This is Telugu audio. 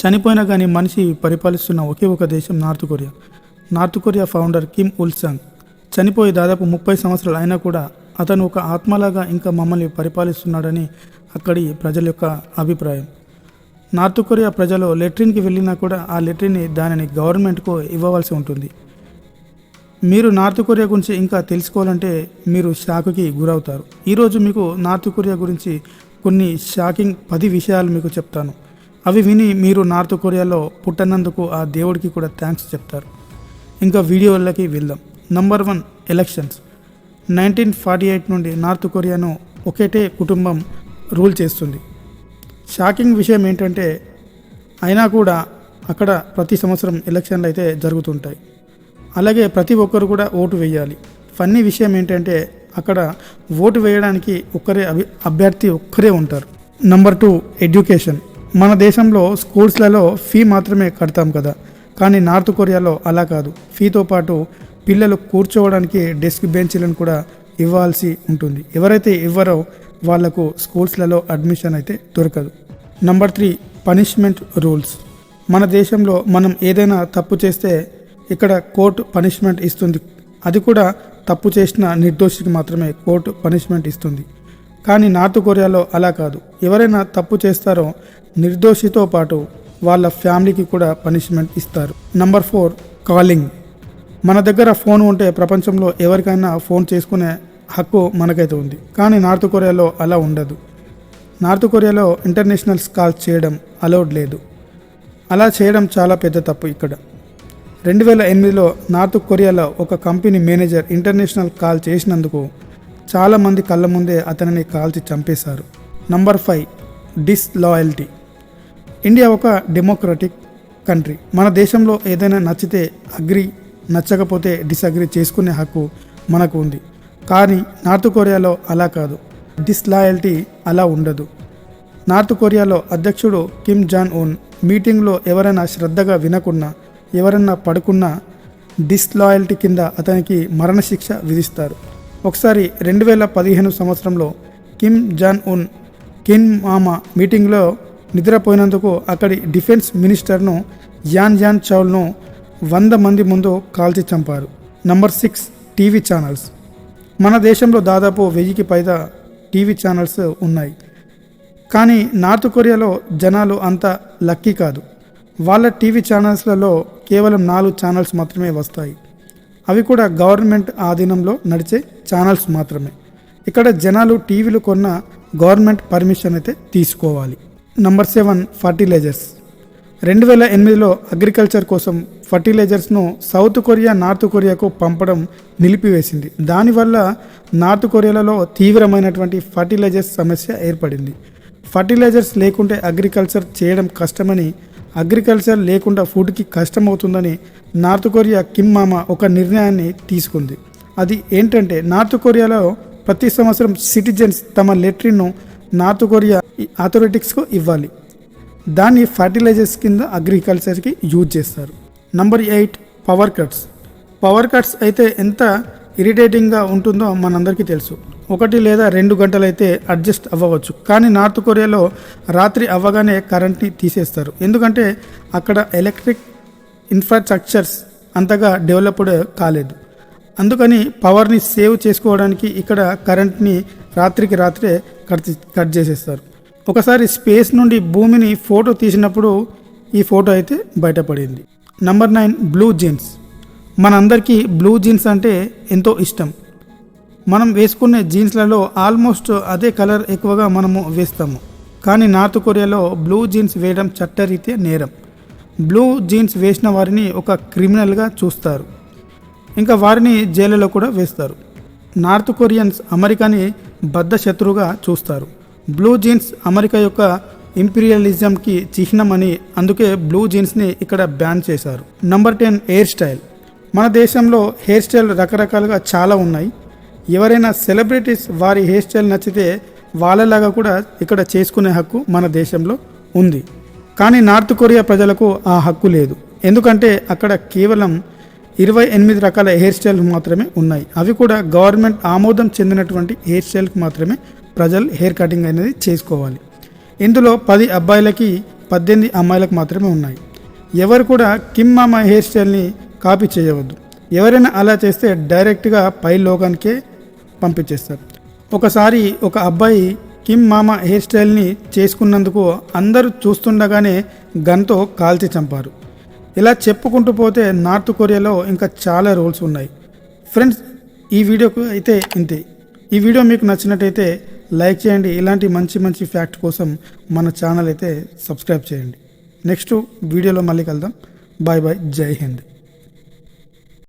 చనిపోయినా కానీ మనిషి పరిపాలిస్తున్న ఒకే ఒక దేశం North Korea. North Korea founder Kim Il Sung చనిపోయి దాదాపు ముప్పై సంవత్సరాలు అయినా కూడా అతను ఒక ఆత్మలాగా ఇంకా మమ్మల్ని పరిపాలిస్తున్నాడని అక్కడి ప్రజల యొక్క అభిప్రాయం. నార్త్ కొరియా ప్రజలు లెట్రిన్కి వెళ్ళినా కూడా ఆ లెట్రిన్ని దానిని గవర్నమెంట్కు ఇవ్వవలసి ఉంటుంది. మీరు నార్త్ కొరియా గురించి ఇంకా తెలుసుకోవాలంటే మీరు షాక్కి గురవుతారు. ఈరోజు మీకు నార్త్ కొరియా గురించి కొన్ని షాకింగ్ పది విషయాలు మీకు చెప్తాను. అవి విని మీరు నార్త్ కొరియాలో పుట్టనందుకు ఆ దేవుడికి కూడా థ్యాంక్స్ చెప్తారు. ఇంకా వీడియోలకి వెళ్దాం. Number one elections nineteen forty eight నుండి నార్త్ కొరియాను ఒకటే కుటుంబం రూల్ చేస్తుంది. షాకింగ్ విషయం ఏంటంటే అయినా కూడా అక్కడ ప్రతి సంవత్సరం ఎలక్షన్లు అయితే జరుగుతుంటాయి. అలాగే ప్రతి ఒక్కరు కూడా ఓటు వేయాలి. ఫన్నీ విషయం ఏంటంటే అక్కడ ఓటు వేయడానికి ఒక్కరే అభి అభ్యర్థి ఒక్కరే ఉంటారు. నంబర్ టూ ఎడ్యుకేషన్ మన దేశంలో స్కూల్స్లలో ఫీ మాత్రమే కడతాం కదా. కానీ నార్త్ కొరియాలో అలా కాదు. ఫీతో పాటు పిల్లలు కూర్చోవడానికి డెస్క్ బెంచ్లను కూడా ఇవ్వాల్సి ఉంటుంది. ఎవరైతే ఇవ్వరో వాళ్ళకు స్కూల్స్లలో అడ్మిషన్ అయితే దొరకదు. Number three punishment rules. మన దేశంలో మనం ఏదైనా తప్పు చేస్తే ఇక్కడ కోర్టు పనిష్మెంట్ ఇస్తుంది. అది కూడా తప్పు చేసిన నిర్దోషికి మాత్రమే కోర్టు పనిష్మెంట్ ఇస్తుంది. కానీ నార్త్ కొరియాలో అలా కాదు. ఎవరైనా తప్పు చేస్తారో నిర్దోషితో పాటు వాళ్ళ ఫ్యామిలీకి కూడా పనిష్మెంట్ ఇస్తారు. Number four calling. మన దగ్గర ఫోన్ ఉంటే ప్రపంచంలో ఎవరికైనా ఫోన్ చేసుకునే హక్కు మనకైతే ఉంది. కానీ నార్త్ కొరియాలో అలా ఉండదు. నార్త్ కొరియాలో ఇంటర్నేషనల్స్ కాల్ చేయడం అలౌడ్ లేదు. అలా చేయడం చాలా పెద్ద తప్పు ఇక్కడ. రెండు వేల ఎనిమిదిలో నార్త్ కొరియాలో ఒక కంపెనీ మేనేజర్ ఇంటర్నేషనల్ కాల్ చేసినందుకు చాలామంది కళ్ళ ముందే అతనిని కాల్చి చంపేశారు. నంబర్ ఫైవ్ డిస్లాయల్టీ ఇండియా ఒక డెమోక్రటిక్ కంట్రీ మన దేశంలో ఏదైనా నచ్చితే అగ్రి నచ్చకపోతే డిసగ్రీ చేసుకునే హక్కు మనకు ఉంది. కానీ నార్త్ కొరియాలో అలా కాదు. డిస్లాయల్టీ అలా ఉండదు. నార్త్ కొరియాలో అధ్యక్షుడు కిమ్ జాన్ ఉన్ మీటింగ్లో ఎవరైనా శ్రద్ధగా వినకున్నా ఎవరైనా పడుకున్నా డిస్లాయల్టీ కింద అతనికి మరణశిక్ష విధిస్తారు. ఒకసారి రెండు వేల పదిహేను సంవత్సరంలో కిమ్ జాన్ ఉన్ కిన్ మామ మీటింగ్లో నిద్రపోయినందుకు అక్కడి డిఫెన్స్ మినిస్టర్ను యాన్ యాన్ చౌల్ను వంద మంది ముందు కాల్చి చంపారు. Number six TV channels. మన దేశంలో దాదాపు వెయ్యికి పైగా టీవీ ఛానల్స్ ఉన్నాయి. కానీ నార్త్ కొరియాలో జనాలు అంత లక్కీ కాదు. వాళ్ళ టీవీ ఛానల్స్లలో కేవలం నాలుగు ఛానల్స్ మాత్రమే వస్తాయి. అవి కూడా గవర్నమెంట్ ఆధీనంలో నడిచే ఛానల్స్ మాత్రమే. ఇక్కడ జనాలు టీవీలు కొన్న గవర్నమెంట్ పర్మిషన్ అయితే తీసుకోవాలి. నంబర్ సెవెన్ ఫర్టిలైజర్స్ రెండు వేల ఎనిమిదిలో అగ్రికల్చర్ కోసం ఫర్టిలైజర్స్ను సౌత్ కొరియా నార్త్ కొరియాకు పంపడం నిలిపివేసింది. దానివల్ల నార్త్ కొరియాలలో తీవ్రమైనటువంటి ఫర్టిలైజర్స్ సమస్య ఏర్పడింది. ఫర్టిలైజర్స్ లేకుంటే అగ్రికల్చర్ చేయడం కష్టమని అగ్రికల్చర్ లేకుండా ఫుడ్కి కష్టమవుతుందని నార్త్ కొరియా కిమ్ మామ ఒక నిర్ణయాన్ని తీసుకుంది. అది ఏంటంటే నార్త్ కొరియాలో ప్రతి సంవత్సరం సిటిజన్స్ తమ లెట్రిన్ను నార్త్ కొరియా అథారిటిక్స్కు ఇవ్వాలి. దాన్ని ఫర్టిలైజర్స్ కింద అగ్రికల్చర్కి యూజ్ చేస్తారు. Number eight power cuts. Power cuts అయితే ఎంత ఇరిటేటింగ్గా ఉంటుందో మనందరికీ తెలుసు. ఒకటి లేదా రెండు గంటలైతే అడ్జస్ట్ అవ్వవచ్చు. కానీ నార్త్ కొరియాలో రాత్రి అవ్వగానే కరెంట్ని తీసేస్తారు. ఎందుకంటే అక్కడ ఎలక్ట్రిక్ ఇన్ఫ్రాస్ట్రక్చర్స్ అంతగా డెవలప్డ్ కాలేదు. అందుకని పవర్ని సేవ్ చేసుకోవడానికి ఇక్కడ కరెంట్ని రాత్రికి రాత్రే కట్ కట్ చేసేస్తారు. ఒకసారి స్పేస్ నుండి భూమిని ఫోటో తీసినప్పుడు ఈ ఫోటో అయితే బయటపడింది. Number nine blue jeans. మనందరికీ బ్లూ జీన్స్ అంటే ఎంతో ఇష్టం. మనం వేసుకునే జీన్స్లలో ఆల్మోస్ట్ అదే కలర్ ఎక్కువగా మనము వేస్తాము. కానీ నార్త్ కొరియాలో బ్లూ జీన్స్ వేయడం చట్టరీతే నేరం. బ్లూ జీన్స్ వేసిన వారిని ఒక క్రిమినల్గా చూస్తారు. ఇంకా వారిని జైలులో కూడా వేస్తారు. నార్త్ కొరియన్స్ అమెరికాని బద్ధ శత్రువుగా చూస్తారు. బ్లూ జీన్స్ అమెరికా యొక్క ఇంపీరియలిజంకి చిహ్నమని అందుకే బ్లూ జీన్స్ని ఇక్కడ బ్యాన్ చేశారు. Number ten hair style. మన దేశంలో హెయిర్ స్టైల్ రకరకాలుగా చాలా ఉన్నాయి. ఎవరైనా సెలబ్రిటీస్ వారి హెయిర్ స్టైల్ నచ్చితే వాళ్ళలాగా కూడా ఇక్కడ చేసుకునే హక్కు మన దేశంలో ఉంది. కానీ నార్త్ కొరియా ప్రజలకు ఆ హక్కు లేదు. ఎందుకంటే అక్కడ కేవలం ఇరవై ఎనిమిది రకాల హెయిర్ స్టైల్ మాత్రమే ఉన్నాయి. అవి కూడా గవర్నమెంట్ ఆమోదం చెందినటువంటి హెయిర్ స్టైల్కి మాత్రమే ప్రజలు హెయిర్ కటింగ్ అనేది చేసుకోవాలి. ఇందులో పది అబ్బాయిలకి పద్దెనిమిది అమ్మాయిలకు మాత్రమే ఉన్నాయి. ఎవరు కూడా కిమ్ మామ హెయిర్ స్టైల్ని కాపీ చేయవద్దు. ఎవరైనా అలా చేస్తే డైరెక్ట్గా పై లోకానికే పంపించేస్తారు. ఒకసారి ఒక అబ్బాయి కిమ్ మామ హెయిర్ స్టైల్ని చేసుకున్నందుకు అందరూ చూస్తుండగానే గన్తో కాల్చి చంపారు. ఇలా చెప్పుకుంటూ పోతే నార్త్ కొరియాలో ఇంకా చాలా రూల్స్ ఉన్నాయి. ఫ్రెండ్స్ ఈ వీడియోకు అయితే ఇంతే. ఈ వీడియో మీకు నచ్చినట్టయితే లైక్ చేయండి. ఇలాంటి మంచి మంచి ఫ్యాక్ట్ కోసం మన ఛానల్ అయితే సబ్స్క్రైబ్ చేయండి. నెక్స్ట్ వీడియోలో మళ్ళీ కలుద్దాం. Bye bye. జై హింద్.